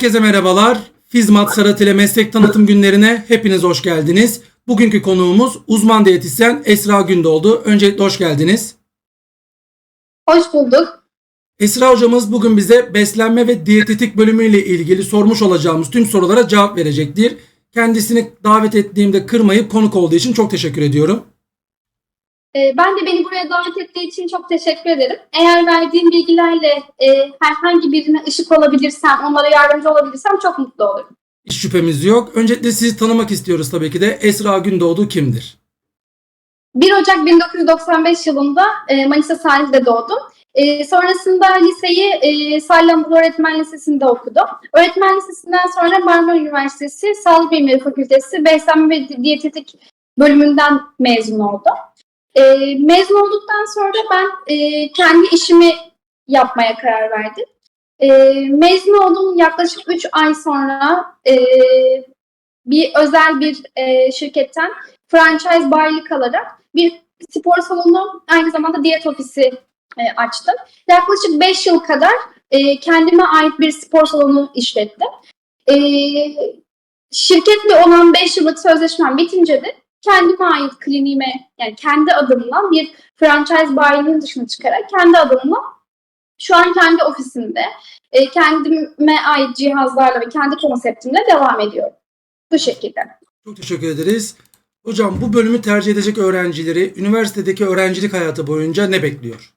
Herkese merhabalar. Fizmat Sarat ile meslek tanıtım günlerine hepiniz hoş geldiniz. Bugünkü konuğumuz uzman diyetisyen Esra Gündoğdu. Öncelikle hoş geldiniz. Hoş bulduk. Esra hocamız bugün bize beslenme ve diyetetik bölümüyle ilgili sormuş olacağımız tüm sorulara cevap verecektir. Kendisini davet ettiğimde kırmayıp konuk olduğu için çok teşekkür ediyorum. Ee, ben de beni buraya davet ettiği için çok teşekkür ederim. Eğer verdiğim bilgilerle e, herhangi birine ışık olabilirsem, onlara yardımcı olabilirsem çok mutlu olurum. Hiç şüphemiz yok. Öncelikle sizi tanımak istiyoruz tabii ki de. Esra Gündoğdu kimdir? 1 Ocak 1995 yılında e, Manisa sahilde doğdum. E, sonrasında liseyi e, Sallanbulu Öğretmen Lisesi'nde okudum. Öğretmen Lisesi'nden sonra Marmara Üniversitesi Sağlık Bilimleri Fakültesi Beslenme ve Diyetetik bölümünden mezun oldum. E, mezun olduktan sonra ben e, kendi işimi yapmaya karar verdim. E, mezun oldum yaklaşık 3 ay sonra e, bir özel bir e, şirketten franchise bayilik alarak bir spor salonu aynı zamanda diyet ofisi e, açtım. Yaklaşık 5 yıl kadar e, kendime ait bir spor salonu işlettim. E, şirketle olan 5 yıllık sözleşmem bitince de kendime ait kliniğime yani kendi adımla bir franchise bayiliğin dışına çıkarak kendi adımla şu an kendi ofisimde e, kendime ait cihazlarla ve kendi konseptimle devam ediyorum. Bu şekilde. Çok teşekkür ederiz. Hocam bu bölümü tercih edecek öğrencileri üniversitedeki öğrencilik hayatı boyunca ne bekliyor?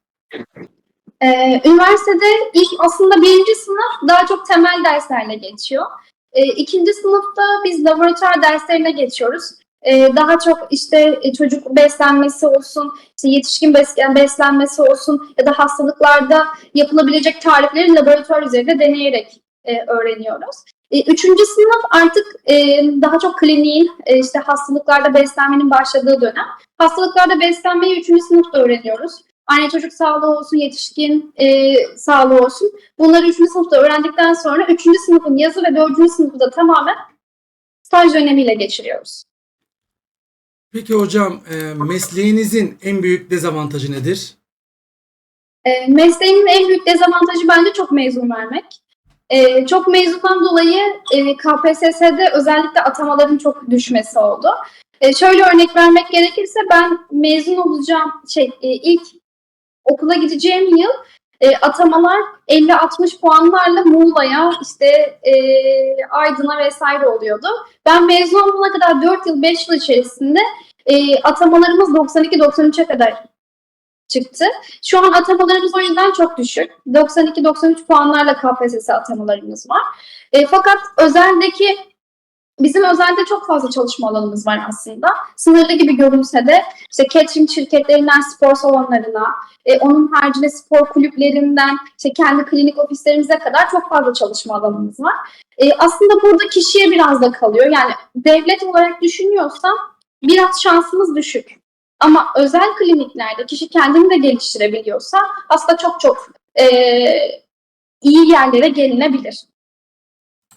Ee, üniversitede ilk aslında birinci sınıf daha çok temel derslerle geçiyor. Ee, ikinci sınıfta biz laboratuvar derslerine geçiyoruz. Ee, daha çok işte e, çocuk beslenmesi olsun, işte yetişkin bes- beslenmesi olsun ya da hastalıklarda yapılabilecek tarifleri laboratuvar üzerinde deneyerek e, öğreniyoruz. E, Üçüncü sınıf artık daha çok kliniğin, işte hastalıklarda beslenmenin başladığı dönem. Hastalıklarda beslenmeyi üçüncü sınıfta öğreniyoruz. Anne çocuk sağlığı olsun, yetişkin e, sağlığı olsun. Bunları üçüncü sınıfta öğrendikten sonra üçüncü sınıfın yazı ve dördüncü sınıfı da tamamen staj dönemiyle geçiriyoruz. Peki hocam e, mesleğinizin en büyük dezavantajı nedir? E, mesleğimin en büyük dezavantajı bence çok mezun vermek. E, çok mezundan dolayı e, KPSS'de özellikle atamaların çok düşmesi oldu. E, şöyle örnek vermek gerekirse ben mezun olacağım şey ilk okula gideceğim yıl e, atamalar 50-60 puanlarla Muğla'ya işte e, Aydın'a vesaire oluyordu. Ben mezun olana kadar 4 yıl 5 yıl içerisinde e, atamalarımız 92-93'e kadar çıktı. Şu an atamalarımız o yüzden çok düşük. 92-93 puanlarla KPSS atamalarımız var. E, fakat özeldeki bizim özelde çok fazla çalışma alanımız var aslında. Sınırlı gibi görünse de işte catering şirketlerinden spor salonlarına, e, onun haricinde spor kulüplerinden işte kendi klinik ofislerimize kadar çok fazla çalışma alanımız var. E, aslında burada kişiye biraz da kalıyor. Yani devlet olarak düşünüyorsam biraz şansımız düşük. Ama özel kliniklerde kişi kendini de geliştirebiliyorsa aslında çok çok e, iyi yerlere gelinebilir.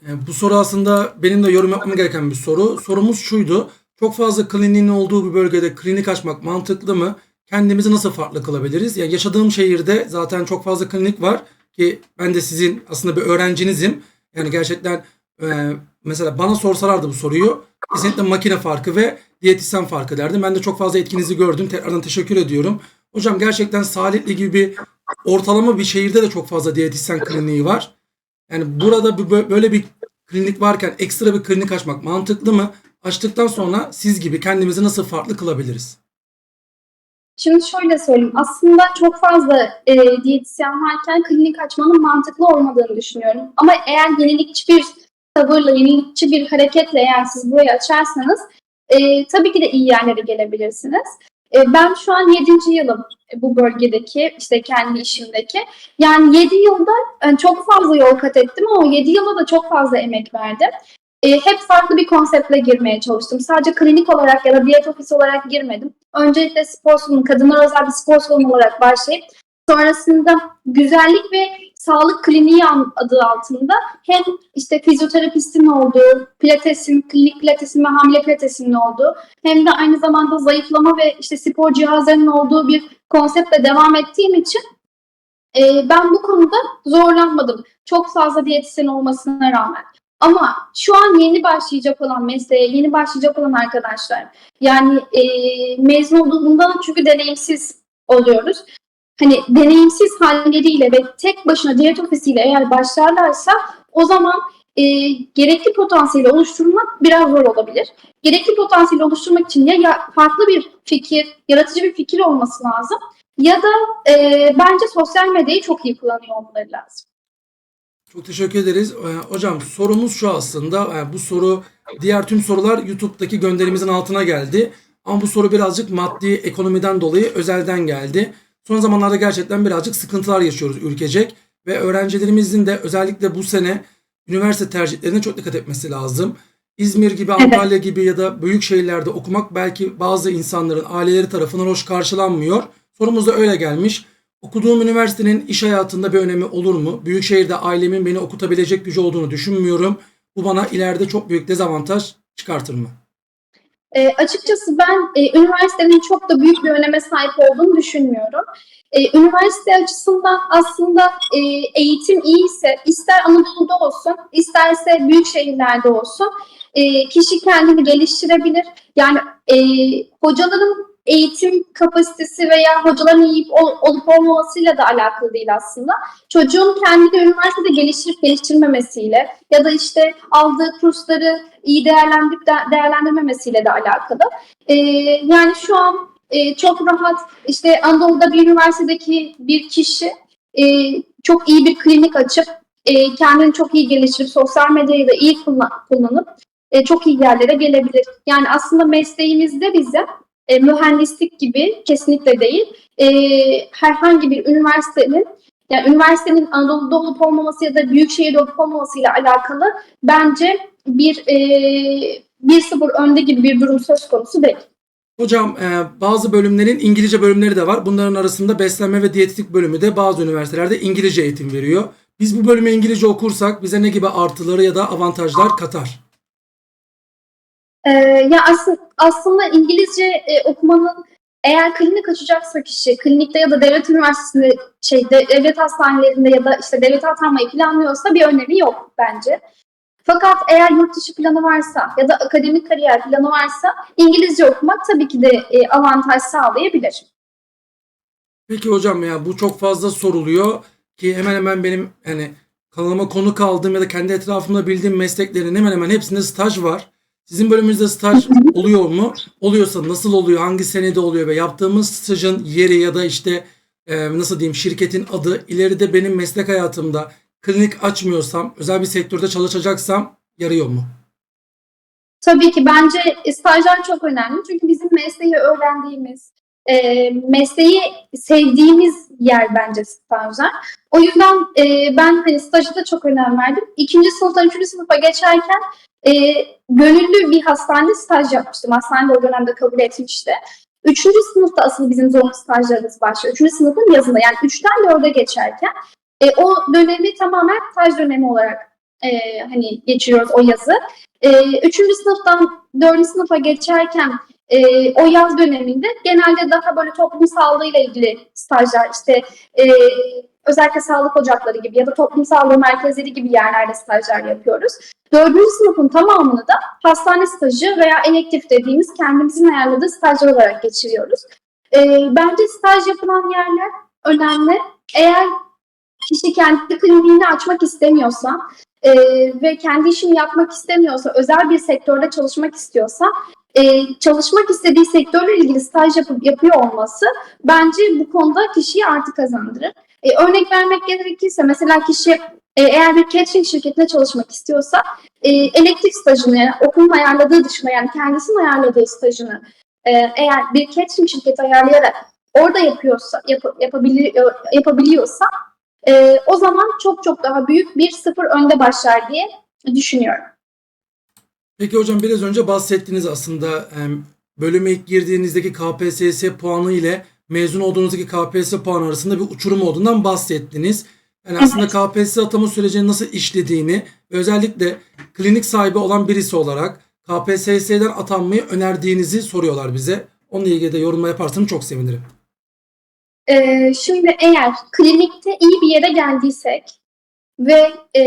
E, bu soru aslında benim de yorum yapmam gereken bir soru. Sorumuz şuydu. Çok fazla kliniğin olduğu bir bölgede klinik açmak mantıklı mı? Kendimizi nasıl farklı kılabiliriz? Yani yaşadığım şehirde zaten çok fazla klinik var ki ben de sizin aslında bir öğrencinizim. Yani gerçekten e, mesela bana sorsalardı bu soruyu kesinlikle makine farkı ve diyetisyen farkı derdim. Ben de çok fazla etkinizi gördüm. Tekrardan teşekkür ediyorum. Hocam gerçekten Salihli gibi bir ortalama bir şehirde de çok fazla diyetisyen kliniği var. Yani burada böyle bir klinik varken ekstra bir klinik açmak mantıklı mı? Açtıktan sonra siz gibi kendimizi nasıl farklı kılabiliriz? Şimdi şöyle söyleyeyim. Aslında çok fazla e, diyetisyen varken klinik açmanın mantıklı olmadığını düşünüyorum. Ama eğer yenilikçi bir tavırla, yenilikçi bir hareketle eğer siz burayı açarsanız e, tabii ki de iyi yerlere gelebilirsiniz. E, ben şu an 7. yılım bu bölgedeki, işte kendi işimdeki. Yani 7 yılda e, çok fazla yol kat ettim ama o 7 yılda da çok fazla emek verdim. E, hep farklı bir konseptle girmeye çalıştım. Sadece klinik olarak ya da diyet ofisi olarak girmedim. Öncelikle spor salonu, kadınlar özel bir spor salonu olarak başlayıp sonrasında güzellik ve sağlık kliniği adı altında hem işte fizyoterapistin olduğu, pilatesin, klinik pilatesin ve hamile pilatesinin olduğu hem de aynı zamanda zayıflama ve işte spor cihazlarının olduğu bir konseptle devam ettiğim için e, ben bu konuda zorlanmadım. Çok fazla diyetisyen olmasına rağmen. Ama şu an yeni başlayacak olan mesleğe, yeni başlayacak olan arkadaşlar, yani e, mezun olduğundan çünkü deneyimsiz oluyoruz. Hani deneyimsiz halleriyle ve tek başına diyet ofisiyle eğer başlarlarsa o zaman e, gerekli potansiyeli oluşturmak biraz zor olabilir. Gerekli potansiyeli oluşturmak için ya, farklı bir fikir, yaratıcı bir fikir olması lazım ya da e, bence sosyal medyayı çok iyi kullanıyor olmaları lazım. Çok teşekkür ederiz. Ee, hocam sorumuz şu aslında. Ee, bu soru diğer tüm sorular YouTube'daki gönderimizin altına geldi. Ama bu soru birazcık maddi ekonomiden dolayı özelden geldi. Son zamanlarda gerçekten birazcık sıkıntılar yaşıyoruz ülkecek. Ve öğrencilerimizin de özellikle bu sene üniversite tercihlerine çok dikkat etmesi lazım. İzmir gibi, Antalya gibi ya da büyük şehirlerde okumak belki bazı insanların aileleri tarafından hoş karşılanmıyor. Sorumuz da öyle gelmiş. Okuduğum üniversitenin iş hayatında bir önemi olur mu? Büyük şehirde ailemin beni okutabilecek gücü olduğunu düşünmüyorum. Bu bana ileride çok büyük dezavantaj çıkartır mı? E, açıkçası ben e, üniversitenin çok da büyük bir öneme sahip olduğunu düşünmüyorum. E, üniversite açısından aslında e, eğitim iyiyse ister Anadolu'da olsun isterse büyük şehirlerde olsun e, kişi kendini geliştirebilir. Yani e, hocaların eğitim kapasitesi veya hocaların iyi ol- olup olmamasıyla da alakalı değil aslında. Çocuğun kendini üniversitede geliştirip geliştirmemesiyle ya da işte aldığı kursları iyi değerlendirip de- değerlendirmemesiyle de alakalı. Ee, yani şu an e, çok rahat işte Anadolu'da bir üniversitedeki bir kişi e, çok iyi bir klinik açıp e, kendini çok iyi geliştirip sosyal medyayı da iyi kullan- kullanıp e, çok iyi yerlere gelebilir. Yani aslında mesleğimizde bize e, mühendislik gibi kesinlikle değil e, herhangi bir üniversitenin yani üniversitenin Anadolu'da olup olmaması ya da büyük şehirde olup olmamasıyla alakalı bence bir e, 1-0 önde gibi bir durum söz konusu değil. Hocam e, bazı bölümlerin İngilizce bölümleri de var. Bunların arasında beslenme ve diyetetik bölümü de bazı üniversitelerde İngilizce eğitim veriyor. Biz bu bölümü İngilizce okursak bize ne gibi artıları ya da avantajlar katar? Ee, ya aslında, aslında İngilizce e, okumanın eğer klinik açacaksa kişi klinikte ya da devlet üniversitesinde şey de- devlet hastanelerinde ya da işte devlet atanmayı planlıyorsa bir önemi yok bence. Fakat eğer yurt dışı planı varsa ya da akademik kariyer planı varsa İngilizce okumak tabii ki de e, avantaj sağlayabilir. Peki hocam ya bu çok fazla soruluyor ki hemen hemen benim yani kanalıma konu kaldığım ya da kendi etrafımda bildiğim mesleklerin hemen hemen hepsinde staj var. Sizin bölümünüzde staj oluyor mu? Oluyorsa nasıl oluyor? Hangi senede oluyor? Ve yaptığımız stajın yeri ya da işte e, nasıl diyeyim şirketin adı ileride benim meslek hayatımda klinik açmıyorsam, özel bir sektörde çalışacaksam yarıyor mu? Tabii ki bence stajlar çok önemli. Çünkü bizim mesleği öğrendiğimiz, e, mesleği sevdiğimiz yer bence stajlar. O yüzden e, ben hani staja da çok önem verdim. İkinci sınıftan üçüncü sınıfa geçerken e, gönüllü bir hastanede staj yapmıştım. Hastane o dönemde kabul etmişti. Üçüncü sınıfta asıl bizim zorunlu stajlarımız başlıyor. Üçüncü sınıfın yazında yani üçten dörde geçerken e, o dönemi tamamen staj dönemi olarak e, hani geçiriyoruz o yazı. E, üçüncü sınıftan dördüncü sınıfa geçerken e, o yaz döneminde genelde daha böyle toplum sağlığıyla ilgili stajlar işte e, özellikle sağlık ocakları gibi ya da toplum sağlığı merkezleri gibi yerlerde stajlar yapıyoruz. Dördüncü sınıfın tamamını da hastane stajı veya elektif dediğimiz kendimizin ayarladığı stajlar olarak geçiriyoruz. E, bence staj yapılan yerler önemli. Eğer kişi kendi kliniğini açmak istemiyorsa e, ve kendi işini yapmak istemiyorsa, özel bir sektörde çalışmak istiyorsa, e, çalışmak istediği sektörle ilgili staj yapıp yapıyor olması bence bu konuda kişiyi artı kazandırır. E, örnek vermek gerekirse mesela kişi e, eğer bir catering şirketinde çalışmak istiyorsa e, elektrik stajını okulun ayarladığı dışında yani kendisinin ayarladığı stajını e, eğer bir catering şirketi ayarlayarak orada yapıyorsa yap, yapabiliyor, yapabiliyorsa e, o zaman çok çok daha büyük bir sıfır önde başlar diye düşünüyorum. Peki hocam biraz önce bahsettiniz aslında bölüme ilk girdiğinizdeki KPSS puanı ile mezun olduğunuzdaki KPSS puanı arasında bir uçurum olduğundan bahsettiniz. Yani aslında KPSS atama sürecinin nasıl işlediğini özellikle klinik sahibi olan birisi olarak KPSS'den atanmayı önerdiğinizi soruyorlar bize. Onunla ilgili de yorumla yaparsanız çok sevinirim. Ee, şimdi eğer klinikte iyi bir yere geldiysek ve e,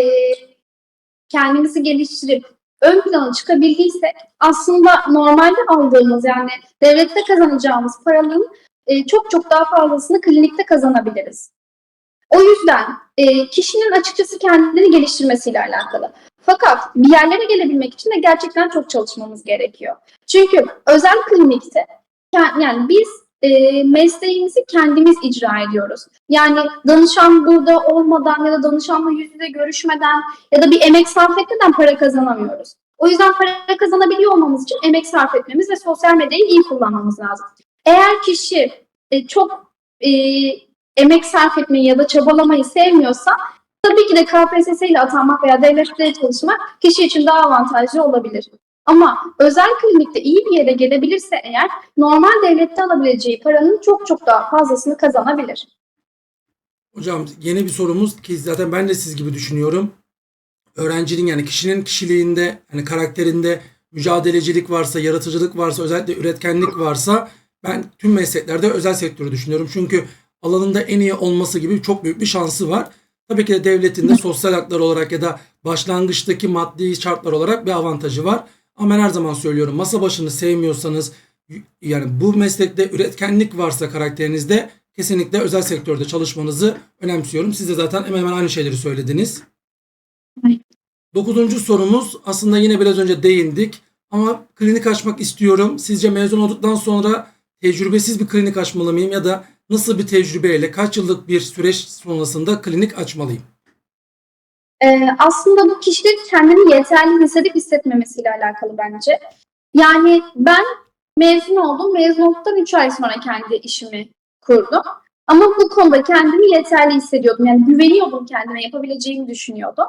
kendimizi geliştirip ön plana çıkabildiysek aslında normalde aldığımız yani devlette kazanacağımız paranın e, çok çok daha fazlasını klinikte kazanabiliriz. O yüzden e, kişinin açıkçası kendini geliştirmesiyle alakalı. Fakat bir yerlere gelebilmek için de gerçekten çok çalışmamız gerekiyor. Çünkü özel klinikte yani biz e, mesleğimizi kendimiz icra ediyoruz. Yani danışan burada olmadan ya da danışanla yüz yüze görüşmeden ya da bir emek sarf etmeden para kazanamıyoruz. O yüzden para kazanabiliyor olmamız için emek sarf etmemiz ve sosyal medyayı iyi kullanmamız lazım. Eğer kişi e, çok e, emek sarf etmeyi ya da çabalamayı sevmiyorsa tabii ki de KPSS ile atanmak veya devlette çalışmak kişi için daha avantajlı olabilir. Ama özel klinikte iyi bir yere gelebilirse eğer normal devlette alabileceği paranın çok çok daha fazlasını kazanabilir. Hocam yeni bir sorumuz ki zaten ben de siz gibi düşünüyorum. Öğrencinin yani kişinin kişiliğinde, hani karakterinde mücadelecilik varsa, yaratıcılık varsa, özellikle üretkenlik varsa ben tüm mesleklerde özel sektörü düşünüyorum. Çünkü alanında en iyi olması gibi çok büyük bir şansı var. Tabii ki de devletin de sosyal haklar olarak ya da başlangıçtaki maddi şartlar olarak bir avantajı var. Ama ben her zaman söylüyorum masa başını sevmiyorsanız yani bu meslekte üretkenlik varsa karakterinizde kesinlikle özel sektörde çalışmanızı önemsiyorum. Siz de zaten hemen hemen aynı şeyleri söylediniz. Evet. Dokuzuncu sorumuz aslında yine biraz önce değindik ama klinik açmak istiyorum. Sizce mezun olduktan sonra tecrübesiz bir klinik açmalı mıyım ya da nasıl bir tecrübeyle kaç yıllık bir süreç sonrasında klinik açmalıyım? Ee, aslında bu kişinin kendini yeterli hissedip hissetmemesiyle alakalı bence. Yani ben mezun oldum. Mezun olduktan 3 ay sonra kendi işimi kurdum. Ama bu konuda kendimi yeterli hissediyordum. Yani güveniyordum kendime, yapabileceğimi düşünüyordum.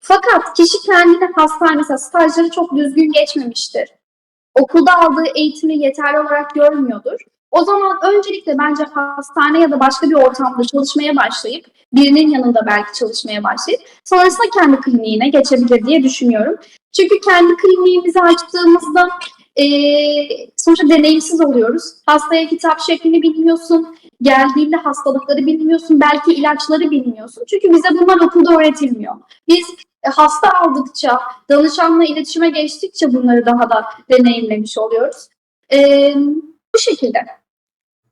Fakat kişi kendini hastane, mesela stajları çok düzgün geçmemiştir. Okulda aldığı eğitimi yeterli olarak görmüyordur. O zaman öncelikle bence hastane ya da başka bir ortamda çalışmaya başlayıp, birinin yanında belki çalışmaya başlayıp, sonrasında kendi kliniğine geçebilir diye düşünüyorum. Çünkü kendi kliniğimizi açtığımızda eee sonuçta deneyimsiz oluyoruz. Hastaya hitap şeklini bilmiyorsun, geldiğinde hastalıkları bilmiyorsun, belki ilaçları bilmiyorsun. Çünkü bize bunlar okulda öğretilmiyor. Biz e, hasta aldıkça, danışanla iletişime geçtikçe bunları daha da deneyimlemiş oluyoruz. Eee, bu şekilde.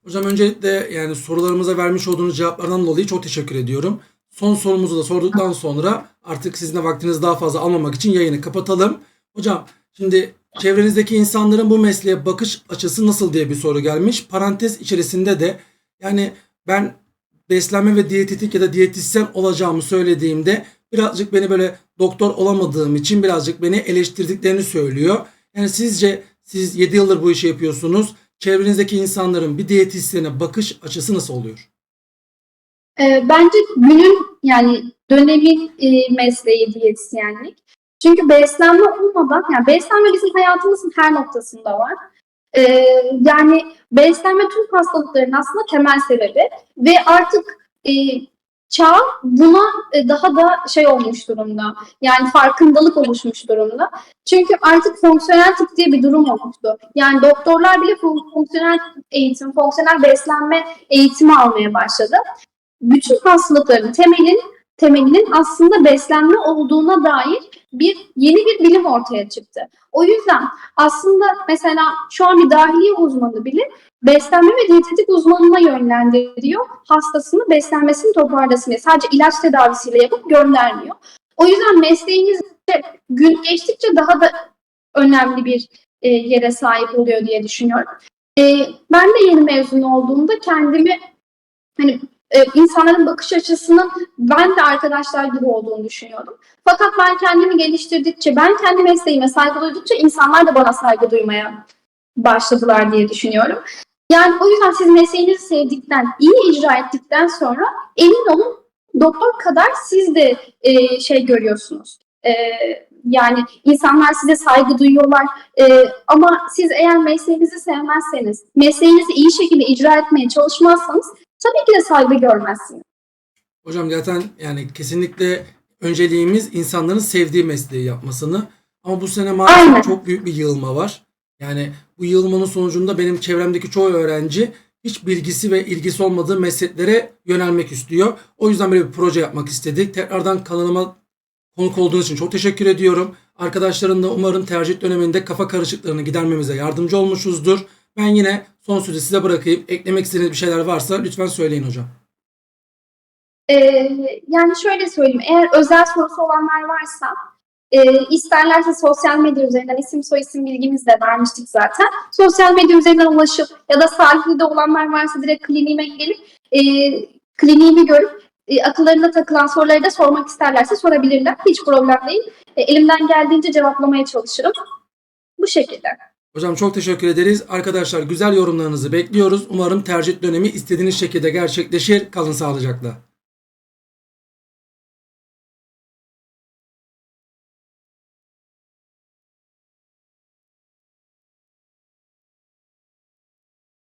Hocam öncelikle yani sorularımıza vermiş olduğunuz cevaplardan dolayı çok teşekkür ediyorum. Son sorumuzu da sorduktan sonra artık sizin de vaktinizi daha fazla almamak için yayını kapatalım. Hocam şimdi çevrenizdeki insanların bu mesleğe bakış açısı nasıl diye bir soru gelmiş. Parantez içerisinde de yani ben beslenme ve diyetetik ya da diyetisyen olacağımı söylediğimde birazcık beni böyle doktor olamadığım için birazcık beni eleştirdiklerini söylüyor. Yani sizce siz 7 yıldır bu işi yapıyorsunuz. Çevrenizdeki insanların bir diyetisyene bakış açısı nasıl oluyor? Ee, bence günün yani dönemin e, mesleği diyetisyenlik. Çünkü beslenme olmadan, yani beslenme bizim hayatımızın her noktasında var. Ee, yani beslenme tüm hastalıkların aslında temel sebebi ve artık e, çağ buna e, daha da şey olmuş durumda. Yani farkındalık oluşmuş durumda. Çünkü artık fonksiyonel tıp diye bir durum oluştu. Yani doktorlar bile fon- fonksiyonel eğitim, fonksiyonel beslenme eğitimi almaya başladı. Bütün hastalıkların temelin temelinin aslında beslenme olduğuna dair bir yeni bir bilim ortaya çıktı. O yüzden aslında mesela şu an bir dahiliye uzmanı bile beslenme ve diyetetik uzmanına yönlendiriyor. Hastasını beslenmesini toparlasın diye. Sadece ilaç tedavisiyle yapıp göndermiyor. O yüzden mesleğimiz de gün geçtikçe daha da önemli bir e, yere sahip oluyor diye düşünüyorum. E, ben de yeni mezun olduğumda kendimi hani e, insanların bakış açısının ben de arkadaşlar gibi olduğunu düşünüyordum. Fakat ben kendimi geliştirdikçe, ben kendi mesleğime saygı duydukça insanlar da bana saygı duymaya başladılar diye düşünüyorum. Yani o yüzden siz mesleğinizi sevdikten, iyi icra ettikten sonra emin olun doktor kadar siz de e, şey görüyorsunuz. E, yani insanlar size saygı duyuyorlar. E, ama siz eğer mesleğinizi sevmezseniz, mesleğinizi iyi şekilde icra etmeye çalışmazsanız tabii ki de saygı görmezsiniz. Hocam zaten yani kesinlikle önceliğimiz insanların sevdiği mesleği yapmasını. Ama bu sene maalesef Aynen. çok büyük bir yığılma var. Yani bu yığılmanın sonucunda benim çevremdeki çoğu öğrenci hiç bilgisi ve ilgisi olmadığı mesleklere yönelmek istiyor. O yüzden böyle bir proje yapmak istedik. Tekrardan kanalıma konuk olduğunuz için çok teşekkür ediyorum. Arkadaşların da umarım tercih döneminde kafa karışıklarını gidermemize yardımcı olmuşuzdur. Ben yine son sözü size bırakayım. Eklemek istediğiniz bir şeyler varsa lütfen söyleyin hocam. Ee, yani şöyle söyleyeyim, eğer özel sorusu olanlar varsa e, isterlerse sosyal medya üzerinden isim soy isim bilgimizi de vermiştik zaten. Sosyal medya üzerinden ulaşıp ya da Salihli'de olanlar varsa direkt kliniğime gelip e, kliniğimi görüp e, akıllarına takılan soruları da sormak isterlerse sorabilirler. Hiç problem değil. E, elimden geldiğince cevaplamaya çalışırım. Bu şekilde. Hocam çok teşekkür ederiz. Arkadaşlar güzel yorumlarınızı bekliyoruz. Umarım tercih dönemi istediğiniz şekilde gerçekleşir. Kalın sağlıcakla.